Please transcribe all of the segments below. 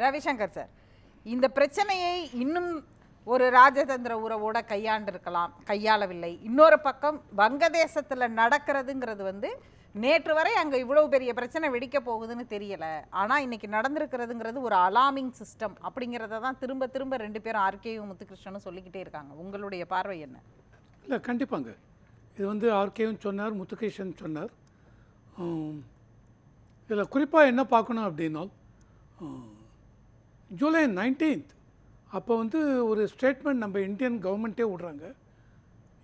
Ravishankar sir இந்த பிரச்சனையை இன்னும் ஒரு ராஜதந்திர உறவோட கையாண்டிருக்கலாம் கையாளவில்லை. இன்னொரு பக்கம் வங்கதேசத்தில் நடக்கிறதுங்கிறது வந்து நேற்று வரை அங்கே இவ்வளோ பெரிய பிரச்சனை வெடிக்க போகுதுன்னு தெரியலை. ஆனால் இன்னைக்கு நடந்திருக்கிறதுங்கிறது ஒரு அலாமிங் சிஸ்டம் அப்படிங்கிறத தான் திரும்ப திரும்ப ரெண்டு பேரும் ஆர்கேயும் முத்துகிருஷ்ணனும் சொல்லிக்கிட்டே இருக்காங்க. உங்களுடைய பார்வை என்ன? இல்லை கண்டிப்பாங்க. இது வந்து ஆர்கேவும் சொன்னார் முத்துகிருஷ்ணன் சொன்னார். இதில் குறிப்பாக என்ன பார்க்கணும் அப்படின்னா ஜூலை நைன்டீன்த். அப்போ வந்து ஒரு ஸ்டேட்மெண்ட் நம்ம இந்தியன் கவர்மெண்ட்டே விடுறாங்க.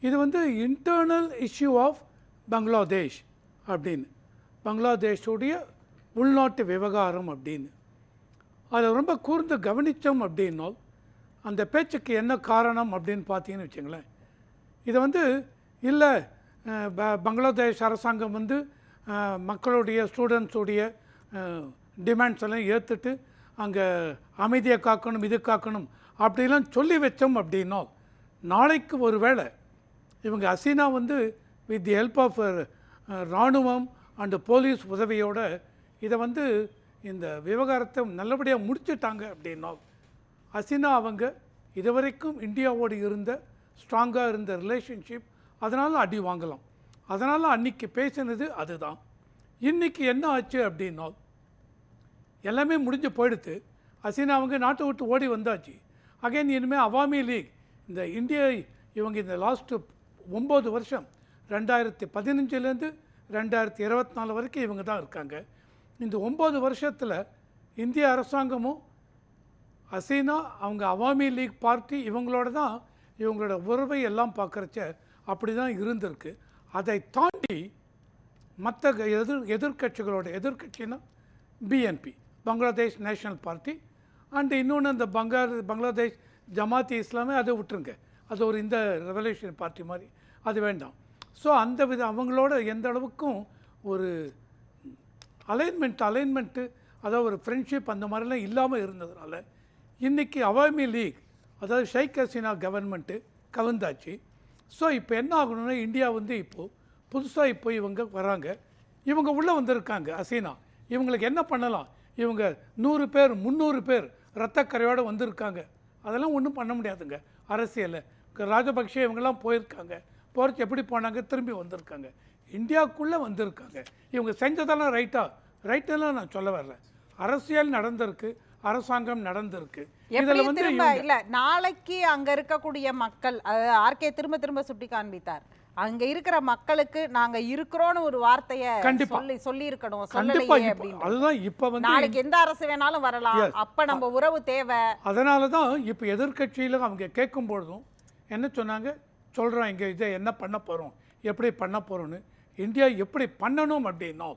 இது வந்து இன்டர்னல் இஷ்யூ ஆஃப் பங்களாதேஷ் அப்படின்னு. பங்களாதேஷுடைய உள்நாட்டு விவகாரம் அப்படின்னு. அதை ரொம்ப கூர்ந்து கவனித்தோம் அப்படின்னால் அந்த பேச்சுக்கு என்ன காரணம் அப்படின்னு பார்த்தீங்கன்னு வச்சுங்களேன். இதை வந்து இல்லை ப- பங்களாதேஷ் அரசாங்கம் வந்து மக்களுடைய ஸ்டூடெண்ட்ஸுடைய டிமாண்ட்ஸ் எல்லாம் ஏற்றுட்டு அங்கே அமைதியை காக்கணும் இது காக்கணும் அப்படிலாம் சொல்லி வச்சோம் அப்படின்னா நாளைக்கு ஒரு வேளை இவங்க அசீனா வந்து வித் தி ஹெல்ப் ஆஃப் இராணுவம் அண்டு போலீஸ் உதவியோட இதை வந்து இந்த விவகாரத்தை நல்லபடியாக முடிச்சுட்டாங்க அப்படின்னா அசினா அவங்க இதுவரைக்கும் இந்தியாவோடு இருந்த ஸ்ட்ராங்காக இருந்த ரிலேஷன்ஷிப் அதனால் அடி வாங்கலாம். அதனால் அன்னைக்கு பேசினது அதுதான். இன்றைக்கி என்ன ஆச்சு அப்படின்னா எல்லாமே முடிஞ்சு போயிடுத்து. ஹசீனா அவங்க நாட்டை விட்டு ஓடி வந்தாச்சு. அகைன் இனிமேல் அவாமி லீக். இந்த இந்தியா இவங்க இந்த லாஸ்ட்டு ஒம்பது வருஷம் ரெண்டாயிரத்தி பதினஞ்சுலேருந்து ரெண்டாயிரத்தி இருபத்தி நாலு வரைக்கும் இவங்க தான் இருக்காங்க. இந்த ஒம்பது வருஷத்தில் இந்திய அரசாங்கமும் ஹசீனா அவங்க அவாமி லீக் பார்ட்டி இவங்களோட தான் இவங்களோட உறவை எல்லாம் பார்க்குறச்ச அப்படி தான் இருந்திருக்கு. அதை தாண்டி மற்ற எதிர் எதிர்க்கட்சிகளோட எதிர்கட்சின்னா BNP Bangladesh national party and இன்னொன்று அந்த பங்கார் பங்களாதேஷ் ஜமாத்தி இஸ்லாமே அதை விட்டுருங்க. அது ஒரு இந்த ரெவல்யூஷன் பார்ட்டி மாதிரி. அது வேண்டாம். ஸோ அந்த வித அவங்களோட எந்த அளவுக்கும் ஒரு அலைன்மெண்ட் அலைன்மெண்ட்டு அதாவது ஒரு ஃப்ரெண்ட்ஷிப் அந்த மாதிரிலாம் இல்லாமல் இருந்ததுனால இன்றைக்கி அவாமி லீக் அதாவது ஷேக் ஹசீனா கவர்மெண்ட்டு கவுந்தாச்சு ஸோ இப்போ என்ன ஆகணும்னா இந்தியா வந்து இப்போது புதுசாக இப்போ இவங்க வராங்க. இவங்க உள்ளே வந்திருக்காங்க ஹசீனா. இவங்களுக்கு என்ன பண்ணலாம்? இவங்க நூறு பேர் முந்நூறு பேர் ரத்தக்கரையோடு வந்திருக்காங்க. அதெல்லாம் ஒன்றும் பண்ண முடியாதுங்க. அரசியலில். ராஜபக்ஷே இவங்கெல்லாம் போயிருக்காங்க. போகிறச்சு எப்படி போனாங்க திரும்பி வந்திருக்காங்க. இந்தியாவுக்குள்ளே வந்திருக்காங்க. இவங்க செஞ்சதெல்லாம் ரைட்டா? ரைட்டெல்லாம் நான் சொல்ல வரல. அரசியல் நடந்திருக்கு அரசாங்கம் நடந்திருக்கு. இதில் வந்து இல்ல நாளைக்கு அங்க இருக்கக்கூடிய மக்கள் ஆர்கே திரும்ப திரும்ப சுட்டி காண்பித்தார் அங்க இருக்கிற மக்களுக்கு நாங்க இருக்கிறோம்னு ஒரு வார்த்தைய. சொல்லி சொல்லி இருக்கணும் சொல்லலையே அதுதான் இப்போ வந்து நாளைக்கு எந்த அரசு வேணாலும் வரலாம். அப்ப நம்ம உறவு தேவை. அதனால தான் இப்போ எதிர்க்கட்சியில் அவங்க கேட்கும் பொழுதும் என்ன சொன்னாங்க? சொல்கிறோம் இங்கே இதை என்ன பண்ண போகிறோம் எப்படி பண்ண போகிறோன்னு இந்தியா எப்படி பண்ணணும் அப்படின்னா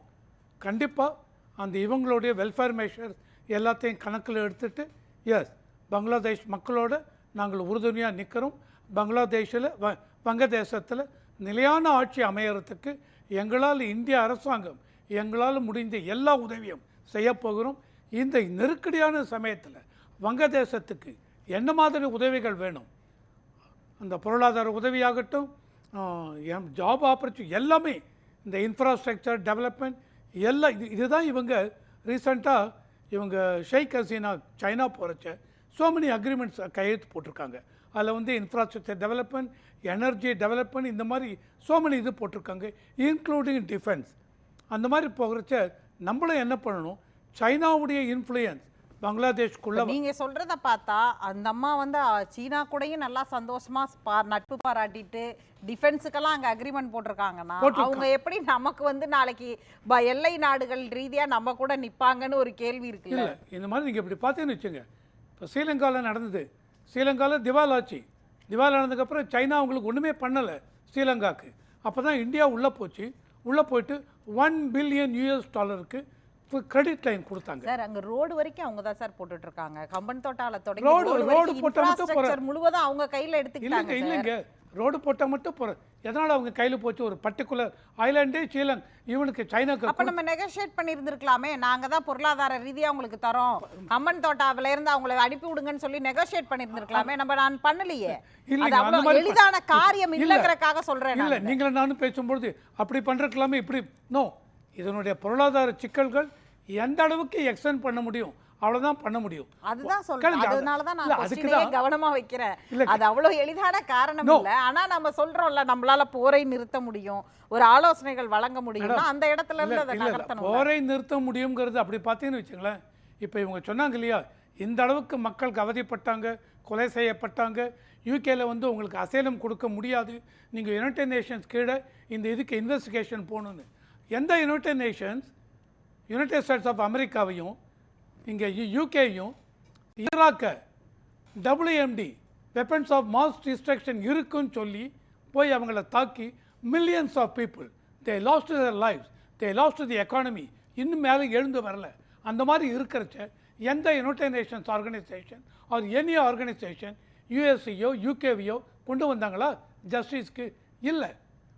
கண்டிப்பாக அந்த இவங்களுடைய வெல்ஃபேர் மெஷர்ஸ் எல்லாத்தையும் கணக்கில் எடுத்துட்டு எஸ் பங்களாதேஷ் மக்களோட நாங்கள் உறுதுணையாக நிற்கிறோம் பங்களாதேஷில் வ வங்கதேசத்தில் நிலையான ஆட்சி அமையறதுக்கு எங்களால் இந்திய அரசாங்கம் எங்களால் முடிந்த எல்லா உதவியும் செய்யப் போகிறோம். இந்த நெருக்கடியான சமயத்தில் வங்கதேசத்துக்கு என்ன மாதிரி உதவிகள் வேணும்? அந்த பொருளாதார உதவியாகட்டும் ஜாப் ஆப்பர்ச்சுனிட்டி எல்லாமே இந்த இன்ஃப்ராஸ்ட்ரக்சர் டெவலப்மெண்ட் எல்லாம் இது இதுதான் இவங்க ரீசண்டாக இவங்க ஷேக் ஹசீனா சைனா போகிறச்ச ஸோ மெனி அக்ரிமெண்ட்ஸ் கையெழுத்து போட்டிருக்காங்க. அதில் வந்து இன்ஃப்ராஸ்ட்ரக்சர் டெவலப்மெண்ட் எனர்ஜி டெவலப்மெண்ட் இந்த மாதிரி so many இது போட்டிருக்காங்க இன்க்ளூடிங் டிஃபென்ஸ் அந்த மாதிரி போகிறச்ச நம்மளும் என்ன பண்ணணும்? சைனாவுடைய இன்ஃப்ளூயன்ஸ் பங்களாதேஷ்குள்ளே நீங்க சொல்றத பார்த்தா அந்த அம்மா வந்து சீனா கூடயும் நல்லா சந்தோஷமா நட்பு பாராட்டிட்டு டிஃபென்ஸுக்கெல்லாம் அங்க அக்ரிமெண்ட் போட்டிருக்காங்கன்னா போட்டிருக்காங்க. அவங்க எப்படி நமக்கு வந்து நாளைக்கு எல்லை நாடுகள் ரீதியா நம்ம கூட நிப்பாங்கன்னு ஒரு கேள்வி இருக்குல்ல? இல்லை இந்த மாதிரி நீங்கள் இப்படி பார்த்தீங்கன்னு வச்சுங்க இப்போ ஸ்ரீலங்காவில் நடந்தது. ஸ்ரீலங்காவில் திவால் ஆச்சு திவால் ஆனதுக்கப்புறம் சைனா அவங்களுக்கு ஒன்றுமே பண்ணலை ஸ்ரீலங்காவுக்கு அப்போ தான் இந்தியா உள்ளே போச்சு. உள்ளே போயிட்டு ஒன் பில்லியன் யூஎஸ் டாலருக்கு கிரெடிட் லைன் கொடுத்தாங்க. சார் அங்க ரோடு வரைக்கும் அவங்க தான் சார் போட்டுட்டு இருக்காங்க கம்பன் தோட்டால தொடங்கி ரோடு- ரோடு ரோடு வரைக்கும் போட்டா மட்டும் infrastructure முழுவதும் அவங்க கையில எடுத்துக்கிட்டாங்க இல்லைங்க. ரோடு போட்டால் மட்டும் போகிற எதனால் அவங்க கையில் போச்சு? ஒரு பர்டிகுலர் ஐலாண்டே ஸ்ரீலங் இவனுக்கு சைனாக்கு அப்ப நம்ம நெகோஷியேட் பண்ணியிருந்திருக்கலாமே. நாங்க தான் பொருளாதார ரீதியா உங்களுக்கு தரோம். கம்மன் தோட்டாவில இருந்து அவங்களை அனுப்பி விடுங்கன்னு சொல்லி நெகோஷியேட் பண்ணியிருந்திருக்கலாமே. நம்ம நான் பண்ணலையே. மாதிரி எளிதான காரியம் இல்ல. இல்லைங்கிறக்காக சொல்றேன் இல்லை நான். நீங்களும் நானும் பேசும்பொழுது அப்படி பண்ணுறக்கலாமே இப்படி நோ இதனுடைய பொருளாதார சிக்கல்கள் எந்த அளவுக்கு எக்ஸ்டெண்ட் பண்ண முடியும்? அவ்வளவுதான் பண்ண முடியும். அதுதான் சொல்றேன். அதனால தான் நான் அதுக்கு. கவனமா வைக்கிறேன். அது அவ்வளவு எளிதான காரணம். இல்ல. ஆனா நம்ம சொல்றோம்ல நம்மளால போரை நிறுத்த முடியும். ஒரு ஆலோசனைகள் வழங்க முடியும்னா அந்த இடத்துல இருந்து அதை நகர்த்தணும் போரை நிறுத்த முடியுங்கிறது அப்படி பார்த்தீங்கன்னு வச்சுங்களேன் இப்போ இவங்க சொன்னாங்க இல்லையா இந்த அளவுக்கு மக்கள் அவதிப்பட்டாங்க கொலை செய்யப்பட்டாங்க. யூகேல வந்து உங்களுக்கு அசைலம் கொடுக்க முடியாது. நீங்கள் யுனைடெட் நேஷன்ஸ் கீழே இந்த இதுக்கு இன்வெஸ்டிகேஷன் போகணுன்னு எந்த United Nations United States of அமெரிக்காவையும் இங்கே யூகேயும் ஈராக்கை WMD weapons of mass destruction இருக்குன்னு சொல்லி போய் அவங்கள தாக்கி millions of people they lost their lifes they lost the economy இன்னும் மேலே எழுந்து வரல. அந்த மாதிரி இருக்கிறச்ச எந்த United Nations organisation or any organisation யூஎஸ்சியோ யூகேவியோ கொண்டு வந்தாங்களா? ஜஸ்டிஸ்க்கு இல்லை.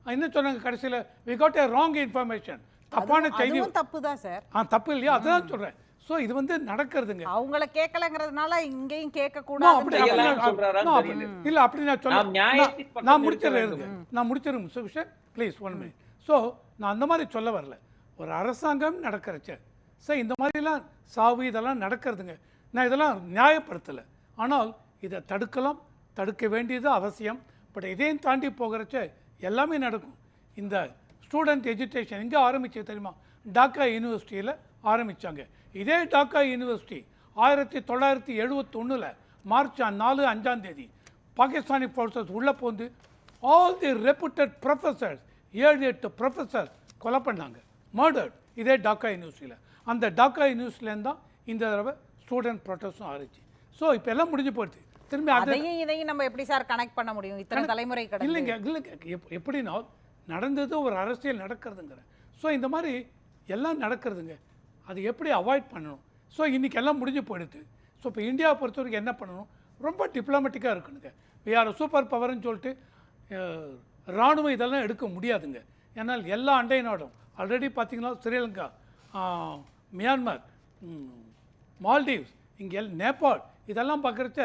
என்ன சொன்னாங்க கடைசியில்? We got a wrong information தப்பான செய்தி தப்பு தான் சார் ஆ தப்பு இல்லையா? அதான் சொல்கிறேன் ஸோ இது வந்து நடக்கிறதுங்க. அவங்கள கேட்கலங்கிறதுனால இங்கேயும் கேட்க No, அப்படி கூடாது அப்படி செய்யலாம்னு நான் சொல்றாரான்னு no, அப்படி- தெரியல. இல்ல அப்படி நான் நியாயத்தின் நான் முடிச்சிடுறேன் நான் முடிச்சிருங்க சுபிஷன் ப்ளீஸ் ஒன் மினிட் ஸோ நான் அந்த மாதிரி சொல்ல வரல. ஒரு அரசாங்கம் நடக்கிறச்ச. சார் இந்த மாதிரிலாம் சாவு இதெல்லாம் நடக்கிறதுங்க. நான் இதெல்லாம் நியாயப்படுத்தலை. ஆனால் இதை தடுக்கலாம் தடுக்க வேண்டியது அவசியம். பட் இதையும் தாண்டி போகிறச்ச எல்லாமே நடக்கும். இந்த ஸ்டூடெண்ட் எஜுகேஷன் எங்கே ஆரம்பிச்சது தெரியுமா? டாக்கா யூனிவர்சிட்டியில் ஆரம்பிச்சாங்க. இதே டாக்கா யூனிவர்சிட்டி ஆயிரத்தி தொள்ளாயிரத்தி எழுபத்தொன்னில் மார்ச் நாலு அஞ்சாம் தேதி பாகிஸ்தானி ஃபோர்ஸஸ் உள்ளே போந்து ஆல் தி ரெப்புட்டட் ப்ரொஃபஸர்ஸ் ஏழு எட்டு ப்ரொஃபஸர்ஸ் கொலை பண்ணாங்க. மர்டர்ட் இதே டாக்கா யூனிவர்சிட்டியில். அந்த டாக்கா யூனிவர்சிட்டிலேருந்து தான் இந்த தடவை ஸ்டூடெண்ட் ப்ரொட்டஸ்டும் ஆரம்பிச்சு. ஸோ இப்போ எல்லாம் முடிஞ்சு போயிடுச்சு. திரும்பி அது அதையும் இதையும் நம்ம எப்படி சார் கனெக்ட் பண்ண முடியும்? இத்தனை தலைமுறை கடந்து. இல்லைங்க இல்லைங்க. எப் எப்படின்னா நடந்தது ஒரு அரசியல் நடக்கிறதுங்கிற. ஸோ இந்த மாதிரி எல்லாம் நடக்கிறதுங்க. அது எப்படி அவாய்ட் பண்ணணும்? ஸோ இன்றைக்கி எல்லாம் முடிஞ்சு போயிடுது. ஸோ இப்போ இந்தியாவை பொறுத்த வரைக்கும் என்ன பண்ணணும்? ரொம்ப டிப்ளமேட்டிக்காக இருக்கணுங்க. வி ஆர் சூப்பர் பவர்னு சொல்லிட்டு இராணுவம் ராணுவம் இதெல்லாம் எடுக்க முடியாதுங்க. ஏன்னால் எல்லா அண்டை நாடும் ஆல்ரெடி பார்த்திங்கன்னா ஸ்ரீலங்கா மியான்மர் மால்டீவ்ஸ் இங்கே எல் நேபாள் இதெல்லாம் பார்க்குறச்ச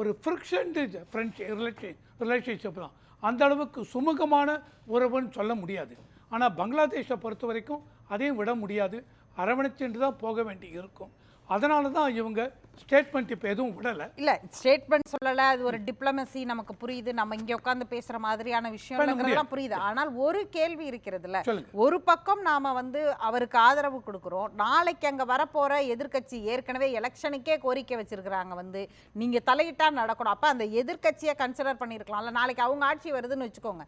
ஒரு ஃப்ரிக்ஷன் ஃப்ரெண்ட்ஸ் ரிலேஷன் ரிலேஷன்ஷிப் தான். அந்த அளவுக்கு சுமூகமான உறவுன்னு சொல்ல முடியாது. ஆனால் பங்களாதேஷை பொறுத்த வரைக்கும் அதையும் விட முடியாது. அரவணைச்சுட்டு தான் போக வேண்டி இருக்கும் அதனால தான் இவங்க ஸ்டேட்மெண்ட் இப்போ எதுவும் விடலை. இல்ல ஸ்டேட்மெண்ட் சொல்லல அது ஒரு டிப்ளமசி நமக்கு புரியுது நம்ம இங்க உட்கார்ந்து பேசுற மாதிரியான விஷயம் புரியுது. ஆனால் ஒரு கேள்வி இருக்கிறதுல. ஒரு பக்கம் நாம வந்து அவருக்கு ஆதரவு கொடுக்கிறோம் நாளைக்கு அங்க வரப்போற எதிர்க்கட்சி ஏற்கனவே எலெக்ஷனுக்கே கோரிக்கை வச்சிருக்கிறாங்க வந்து நீங்க தலையிட்டா நடக்கணும். அப்ப அந்த எதிர்க்கட்சியை கன்சிடர் பண்ணியிருக்கலாம்ல நாளைக்கு அவங்க ஆட்சி வருதுன்னு வச்சுக்கோங்க.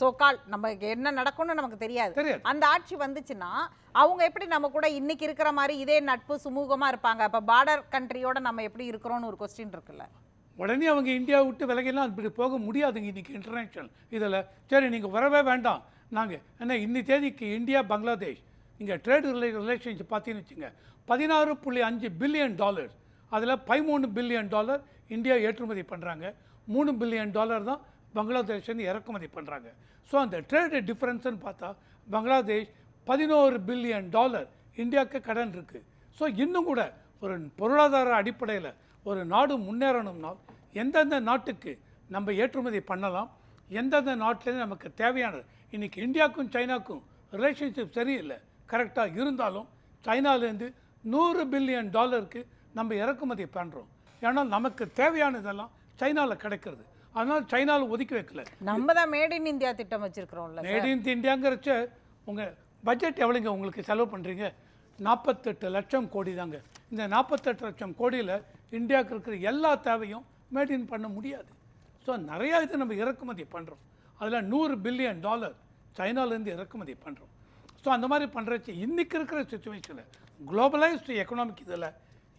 சோகால் நமக்கு என்ன நடக்கும்னு நமக்கு தெரியாது. அந்த ஆட்சி வந்துச்சுன்னா அவங்க எப்படி நம்ம கூட இன்னைக்கு இருக்கிற மாதிரி இதே நட்பு சுமூகமா இருப்பாங்க? அப்ப பார்டர் கண்ட்ரியோட நம்ம எப்படி இருக்கிறோம்னு ஒரு கொஸ்டின் இருக்குல்ல. உடனே அவங்க இந்தியா விட்டு விலகலாம் இப்படி போக முடியாதுங்க இன்றைக்கி இன்டர்நேஷ்னல் இதில் சரி நீங்கள் வரவே வேண்டாம். நாங்கள் ஏன்னா இன்னி தேதிக்கு இந்தியா பங்களாதேஷ். இங்கே ட்ரேட் ரிலே ரிலேஷன்ஷிப் பார்த்தீங்கன்னு வச்சுங்க பதினாறு புள்ளி அஞ்சு பில்லியன் டாலர்ஸ் அதில் பதிமூணு பில்லியன் டாலர் இந்தியா ஏற்றுமதி பண்ணுறாங்க மூணு பில்லியன் டாலர் தான் பங்களாதேஷ்லேருந்து இறக்குமதி பண்ணுறாங்க ஸோ அந்த ட்ரேட் டிஃப்ரென்ஸ்னு பார்த்தா பங்களாதேஷ் பதினோரு பில்லியன் டாலர் இந்தியாவுக்கு கடன் இருக்குது ஸோ இன்னும் கூட ஒரு பொருளாதார அடிப்படையில் ஒரு நாடு முன்னேறணும்னா எந்தெந்த நாட்டுக்கு நம்ம ஏற்றுமதி பண்ணலாம் எந்தெந்த நாட்டிலேருந்து நமக்கு தேவையானது இன்றைக்கி இந்தியாவுக்கும் சைனாக்கும் ரிலேஷன்ஷிப் சரியில்லை கரெக்டாக இருந்தாலும் சைனாலேருந்து நூறு பில்லியன் டாலருக்கு நம்ம இறக்குமதி பண்ணுறோம் ஏன்னா நமக்கு தேவையானதெல்லாம் சைனாவில் கிடைக்கிறது. அதனால் சைனாவில் ஒதுக்கி வைக்கல. நம்ம தான் மேட் இன் இந்தியா திட்டம் வச்சிருக்கிறோம்ல மேட் இன் இந்தியாங்கிறச்ச உங்கள் பட்ஜெட் எவ்வளோங்க உங்களுக்கு செலவு பண்ணுறீங்க நாற்பத்தெட்டு லட்சம் கோடி தாங்க. இந்த நாற்பத்தெட்டு லட்சம் கோடியில் இந்தியாவுக்கு இருக்கிற எல்லா தேவையும் மேட் இன் பண்ண முடியாது. ஸோ நிறையா இது நம்ம இறக்குமதி பண்ணுறோம் அதில் நூறு பில்லியன் டாலர் சைனாலேருந்து இறக்குமதி பண்ணுறோம் ஸோ அந்த மாதிரி பண்ணுறச்சு இன்றைக்கி இருக்கிற சுச்சுவேஷனில் குளோபலைஸ்டு எக்கனாமிக் இதில்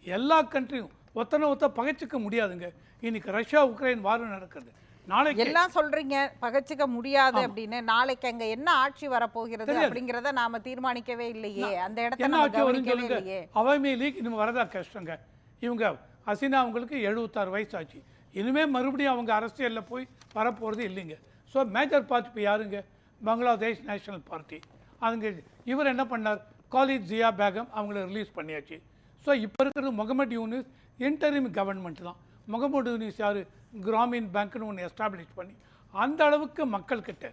எல்லா கண்ட்ரியும் ஒத்தனை ஒத்த பகைச்சிக்க முடியாதுங்க. இன்றைக்கி ரஷ்யா உக்ரைன் வாரம் நடக்கிறது நாளைக்கு. எல்லாம் சொல்றீங்க பகச்சுக்க முடியாது அப்படின்னு. நாளைக்கு அங்க என்ன ஆட்சி வரப்போகிறது. அப்படிங்கறத நாம தீர்மானிக்கவே இல்லையே. அந்த இடத்த என்ன ஆட்சி வரும்னு இல்லையே. அவாமி லீக் இன்னும் வரதா கஷ்டங்க. இவங்க ஹசீனா அவங்களுக்கு எழுபத்தாறு வயசு ஆச்சு இனிமேல் மறுபடியும் அவங்க அரசியலில் போய் வரப்போகிறது இல்லைங்க. ஸோ மேஜர் பார்ட்டி இப்போ யாருங்க? பங்களாதேஷ் நேஷனல் பார்ட்டி அவங்க இவர் என்ன பண்ணார்? காலித் ஜியா பேகம் அவங்கள ரிலீஸ் பண்ணியாச்சு. ஸோ இப்போ இருக்கிறது முகமது யூனிஸ் இன்டரிம் கவர்மெண்ட் தான். முகமது யூனிஸ் யார்? கிராமின் பேங்க்னு ஒன்று எஸ்டாப்ளிஷ் பண்ணி அந்த அளவுக்கு மக்கள்கிட்ட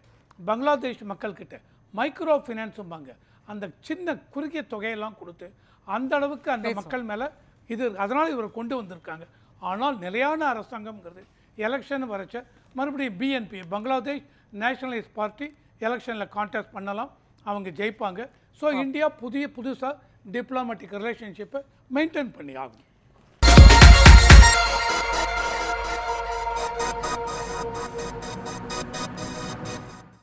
பங்களாதேஷ் மக்கள்கிட்ட மைக்ரோ ஃபினான்ஸும்பாங்க அந்த சின்ன குறுகிய தொகையெல்லாம் கொடுத்து அந்த அளவுக்கு அந்த மக்கள் மேலே இது அதனால் இவர் கொண்டு வந்திருக்காங்க. ஆனால் நிலையான அரசாங்கம்ங்கிறது எலெக்ஷன் வரச்ச மறுபடியும் பிஎன்பி பங்களாதேஷ் நேஷனலிஸ்ட் பார்ட்டி எலெக்ஷனில் கான்டெஸ்ட் பண்ணலாம் அவங்க ஜெயிப்பாங்க. ஸோ இந்தியா புதிய புதுசாக டிப்ளமேட்டிக் ரிலேஷன்ஷிப்பை மெயின்டைன் பண்ணி ஆகும்